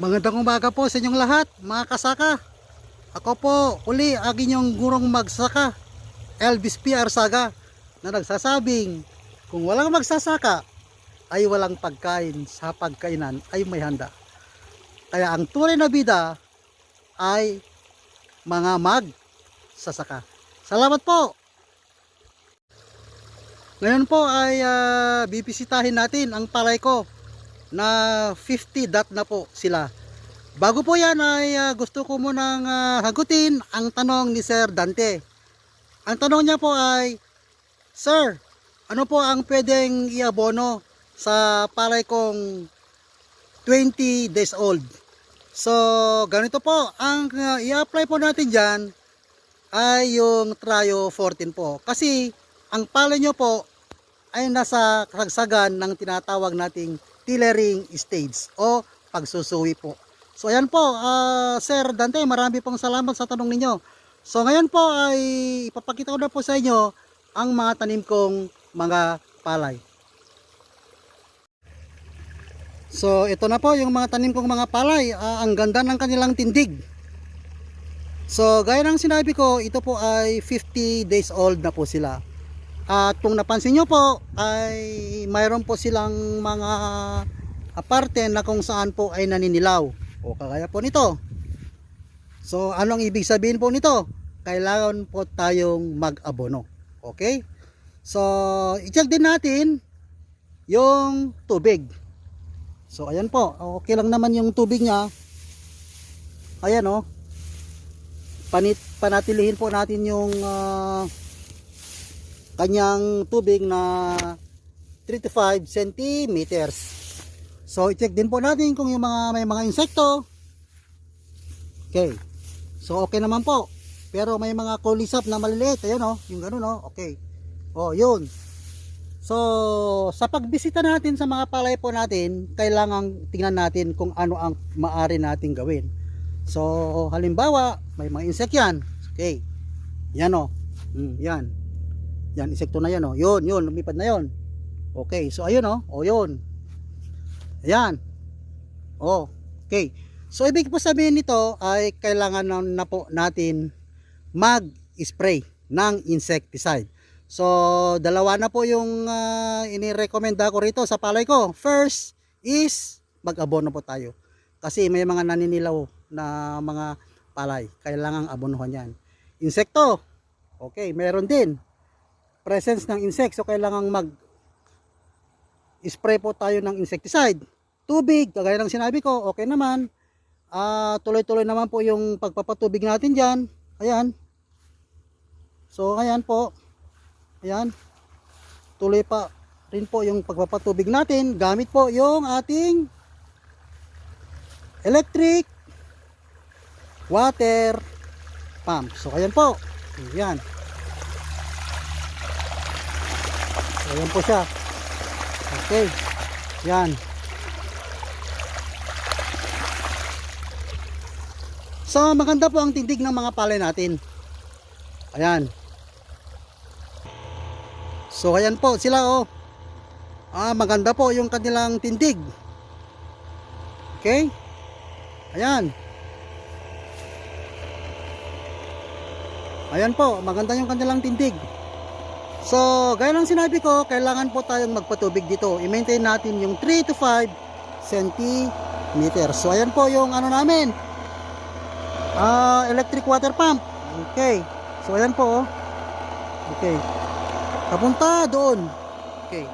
Magandang umaga po sa inyong lahat, mga kasaka. Ako po, uli, ang inyong gurong magsaka, Elvis P. Arsaga, na nagsasabing, kung walang magsasaka, ay walang pagkain sa pagkainan ay may handa. Kaya ang tunay na bida ay mga magsasaka. Salamat po! Ngayon po ay ah, bibisitahin natin ang palay ko na 50 dot na po sila. Bago po yan ay ah, gusto ko munang ah, hagutin ang tanong ni Sir Dante. Ang tanong niya po ay, Sir, ano po ang pwedeng iabono sa palay kong 20 days old? So, ganito po, ang ah, i-apply po natin dyan ay yung Trio 14 po. Kasi, ang palay nyo po ay nasa kasagsagan ng tinatawag nating tillering stage o pagsusuwi po. So ayan po, ah, Sir Dante, marami pong salamat sa tanong ninyo. So ngayon po ay ipapakita ko na po sa inyo ang mga tanim kong mga palay. So ito na po yung mga tanim kong mga palay. Ah, ang ganda ng kanilang tindig. So gaya ng sinabi ko, ito po ay 50 days old na po sila. At kung napansin nyo po, ay mayroon po silang mga aparte na kung saan po ay naninilaw. O kagaya po nito. So anong ibig sabihin po nito? Kailangan po tayong mag-abono. Okay? So i-check din natin yung tubig. So ayan po, okay lang naman yung tubig niya. Ayan oh. Panit panatilihin po natin yung ah, kanyang tubig na 3 to 5 centimeters. So, i-check din po natin kung yung mga may mga insekto. Okay. So, okay naman po. Pero may mga kulisap na maliliit. Ayan o. yung ganun o. Okay. O, yun. So, sa pagbisita natin sa mga palay po natin, kailangan tingnan natin kung ano ang maari natin gawin. So, halimbawa, may mga insect yan. Okay. Yan o. Mm, yan. Yan, insekto na yan o. Yun, yun, lumipad na yun. Okay, so ayun o. O yun. Ayan. O, okay. So, ibig po sabihin nito ay kailangan na, na po natin mag-spray ng insecticide. So, dalawa na po yung uh, inirekomenda ko rito sa palay ko. First is mag-abono po tayo. Kasi may mga naninilaw na mga palay. Kailangang abonohan yan. Insekto. Okay, meron din presence ng insect. So kailangang mag spray po tayo ng insecticide. Tubig kagaya ng sinabi ko okay naman. Ah, tuloy-tuloy naman po yung pagpapatubig natin dyan. Ayan. So ayan po. Ayan. Tuloy pa rin po yung pagpapatubig natin gamit po yung ating electric water pump. So ayan po. Ayan Ayan po siya. Okay. Yan. So maganda po ang tindig ng mga palay natin. Ayan. So ayan po sila oh. Ah, maganda po yung kanilang tindig. Okay? Ayan. Ayan po, maganda yung kanilang tindig. So, gaya ng sinabi ko, kailangan po tayong magpatubig dito. I-maintain natin yung 3 to 5 cm. So, ayan po yung ano namin. Ah, electric water pump. Okay. So, ayan po. oh. Okay. Papunta doon. Okay.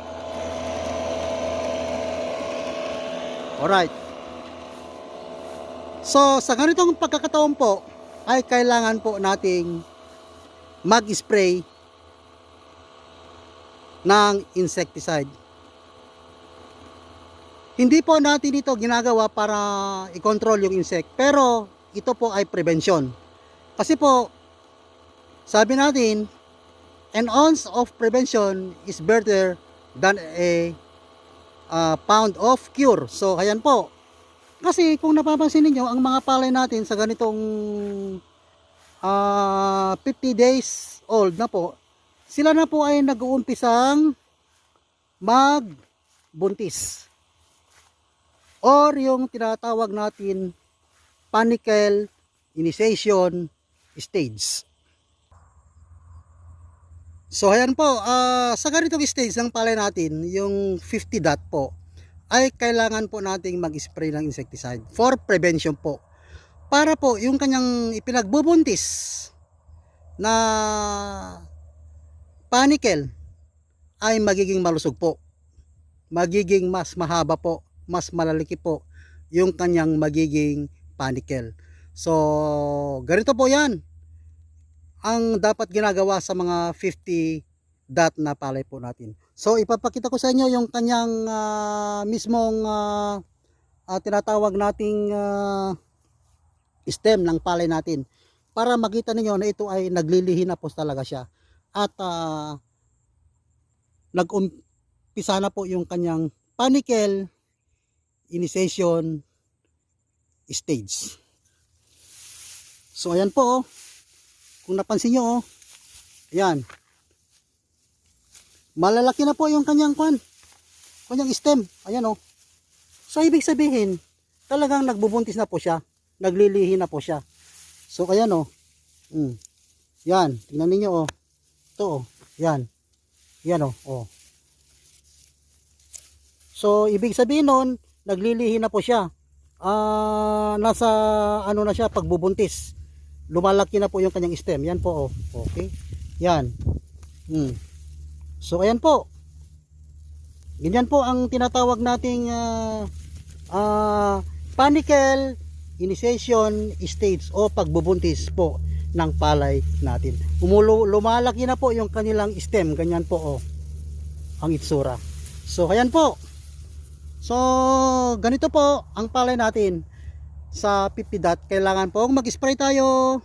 Alright. So, sa ganitong pagkakataon po, ay kailangan po nating mag-spray ng insecticide. Hindi po natin ito ginagawa para i-control yung insect, pero ito po ay prevention. Kasi po, sabi natin, an ounce of prevention is better than a uh, pound of cure. So, ayan po. Kasi kung napapansin niyo ang mga palay natin sa ganitong ah, 50 days old na po, sila na po ay nag-uumpisang magbuntis. or yung tinatawag natin panicle initiation stage. So ayan po, ah, sa ganitong stage ng palay natin, yung 50 dot po, ay kailangan po nating mag-spray ng insecticide for prevention po. Para po yung kanyang ipinagbubuntis na panicle ay magiging malusog po. Magiging mas mahaba po, mas malalaki po yung kanyang magiging panicle. So, ganito po yan ang dapat ginagawa sa mga 50 dot na palay po natin. So ipapakita ko sa inyo yung kanyang ah, mismong ah, ah, tinatawag nating ah, stem ng palay natin para makita ninyo na ito ay naglilihi na po talaga siya. At uh, nag-umpisa na po yung kanyang panicle initiation stage. So ayan po oh. Kung napansin nyo, oh, ayan. Malalaki na po yung kanyang kwan. Kanyang stem. Ayan, oh. So, ibig sabihin, talagang nagbubuntis na po siya. Naglilihi na po siya. So, ayan, oh. Mm. Yan. Tingnan ninyo, oh. Ito, oh. Yan. Yan, oh. oh. So, ibig sabihin nun, naglilihi na po siya. Ah, nasa, ano na siya, pagbubuntis lumalaki na po yung kanyang stem. Yan po, oh. Okay. Yan. Hmm. So, ayan po. Ganyan po ang tinatawag nating uh, uh, panicle initiation stage o pagbubuntis po ng palay natin. Umulo, lumalaki na po yung kanilang stem. Ganyan po, oh. Ang itsura. So, ayan po. So, ganito po ang palay natin sa pipidat, kailangan pong mag-spray tayo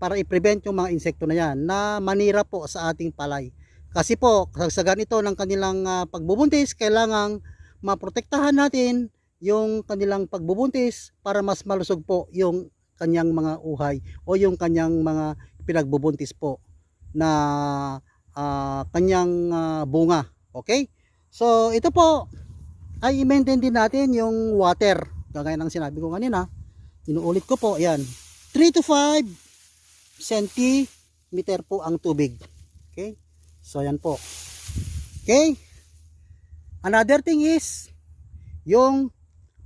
para i-prevent yung mga insekto na yan na manira po sa ating palay. Kasi po, sa ganito ng kanilang uh, pagbubuntis, kailangang maprotektahan natin yung kanilang pagbubuntis para mas malusog po yung kanyang mga uhay o yung kanyang mga pinagbubuntis po na uh, kanyang uh, bunga. Okay? So, ito po ay i-maintain din natin yung water Kagaya ng sinabi ko kanina, inuulit ko po, ayan. 3 to 5 centimeter po ang tubig. Okay? So, ayan po. Okay? Another thing is, yung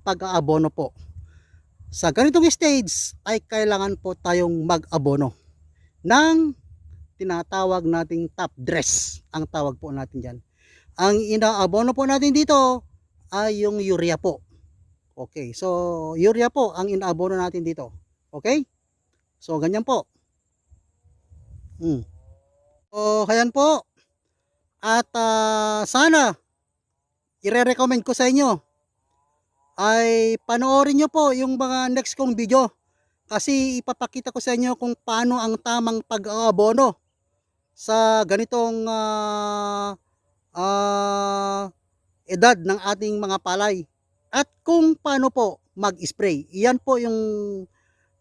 pag-aabono po. Sa ganitong stage, ay kailangan po tayong mag-abono ng tinatawag nating top dress. Ang tawag po natin dyan. Ang inaabono po natin dito ay yung urea po. Okay, so urea po ang inaabono natin dito. Okay? So ganyan po. Hmm. So ayan po. At uh, sana ire-recommend ko sa inyo ay panoorin nyo po yung mga next kong video kasi ipapakita ko sa inyo kung paano ang tamang pag-aabono sa ganitong uh, uh, edad ng ating mga palay at kung paano po mag-spray. Iyan po yung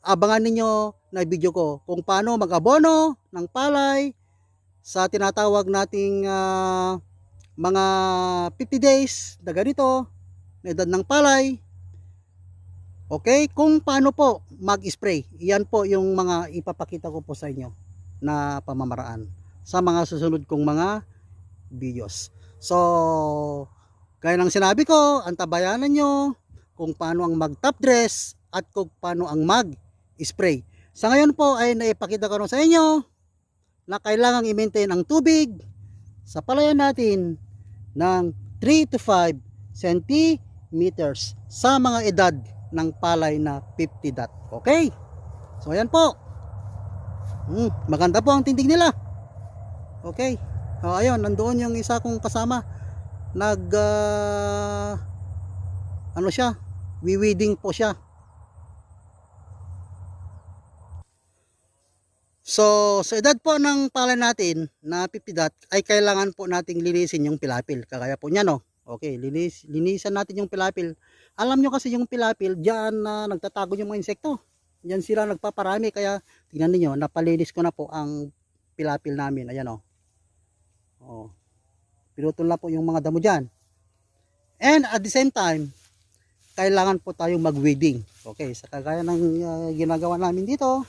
abangan ninyo na video ko. Kung paano mag-abono ng palay sa tinatawag nating uh, mga 50 days na ganito na edad ng palay. Okay, kung paano po mag-spray. Iyan po yung mga ipapakita ko po sa inyo na pamamaraan sa mga susunod kong mga videos. So, Gaya ng sinabi ko, antabayanan nyo kung paano ang mag top dress at kung paano ang mag spray. Sa ngayon po ay naipakita ko sa inyo na kailangang i-maintain ang tubig sa palayan natin ng 3 to 5 centimeters sa mga edad ng palay na 50 dot. Okay? So ayan po. Hmm, maganda po ang tindig nila. Okay. O, ayun, nandoon yung isa kong kasama nag uh, ano siya wiwiding po siya so sa edad po ng palay natin na pipidat ay kailangan po nating linisin yung pilapil kagaya po niya no okay linis, linisan natin yung pilapil alam nyo kasi yung pilapil diyan na uh, nagtatago yung mga insekto diyan sila nagpaparami kaya tingnan niyo napalinis ko na po ang pilapil namin ayan o oh. oh Pinutol na po yung mga damo dyan. And at the same time, kailangan po tayong mag-weeding. Okay, sa kagaya ng ah, ginagawa namin dito.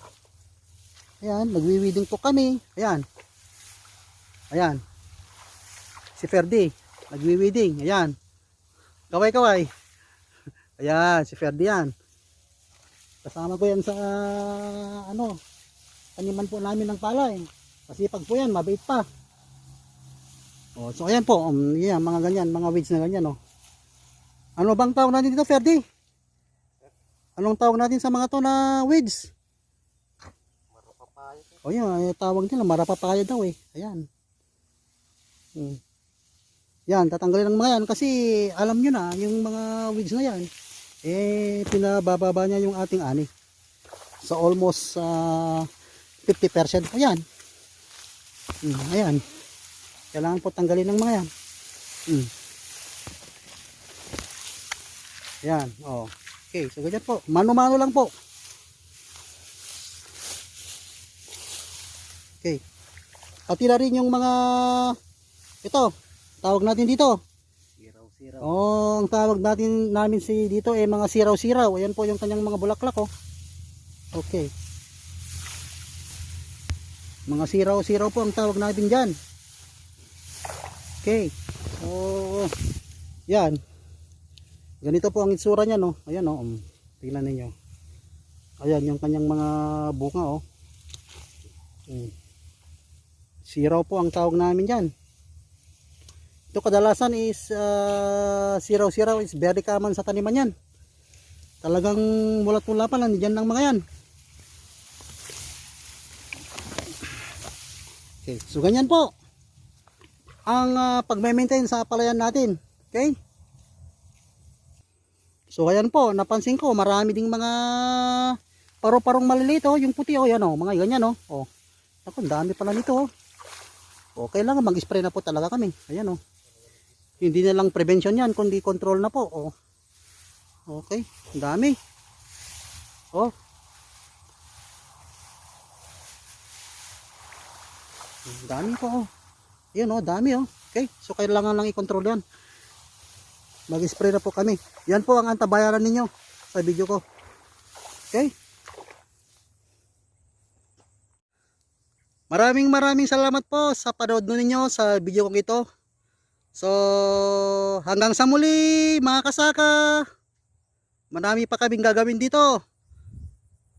Ayan, nagwi-weeding po kami. Ayan. Ayan. Si Ferdi, nagwi-weeding. Ayan. Kaway-kaway. Ayan, si Ferdi yan. Kasama ko yan sa ano, taniman po namin ng palay. Masipag po yan, mabait pa. Oh, so ayan po, um, yan, mga ganyan, mga weeds na ganyan, oh. Ano bang tawag natin dito, Ferdi? Anong tawag natin sa mga to na weeds? O yan, eh, tawag nila, marapapaya daw eh. Ayan. Hmm. Yan, tatanggalin ng mga yan kasi alam nyo na, yung mga weeds na yan, eh, pinabababa niya yung ating ani. So, almost ah, 50%. Ayan. Hmm, ayan. Kailangan po tanggalin ng mga yan. Hmm. Ayan, oh. Okay, so ganyan po. Mano-mano lang po. Okay. Pati na rin yung mga ito, tawag natin dito. Siraw-siraw. Oh, ang tawag natin namin si dito eh mga siraw-siraw. Ayan po yung kanyang mga bulaklak oh. Okay. Mga siraw-siraw po ang tawag natin diyan. Okay. So, yan. Ganito po ang itsura niya no. Ayan oh. Um, tingnan ninyo. Ayan yung kanyang mga bunga oh. Hmm. Siraw po ang tawag namin diyan. Ito kadalasan is uh, siraw-siraw is very common sa taniman yan. Talagang mulat-mula pa lang dyan ng mga yan. Okay, so ganyan po ang uh, pag-maintain sa palayan natin. Okay? So ayan po, napansin ko marami ding mga paro-parong maliliit oh, yung puti oh, yan oh, mga ganyan oh. Oh. Ako, dami pala nito oh. O, kailangan mag-spray na po talaga kami. Ayan oh. Hindi na lang prevention yan, kundi control na po. Oh. Okay, dami. Oh. Dami po. Oh. Yun oh, dami oh. Okay, so kailangan lang i-control yan. Mag-spray na po kami. Yan po ang antabayaran ninyo sa video ko. Okay? Maraming maraming salamat po sa panood ninyo sa video kong ito. So, hanggang sa muli mga kasaka. Marami pa kaming gagawin dito.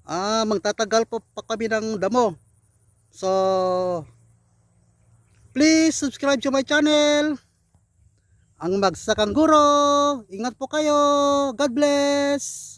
Ah, magtatagal po pa kami ng damo. So, please subscribe to my channel. Ang Magsakang Guro. Ingat po kayo. God bless.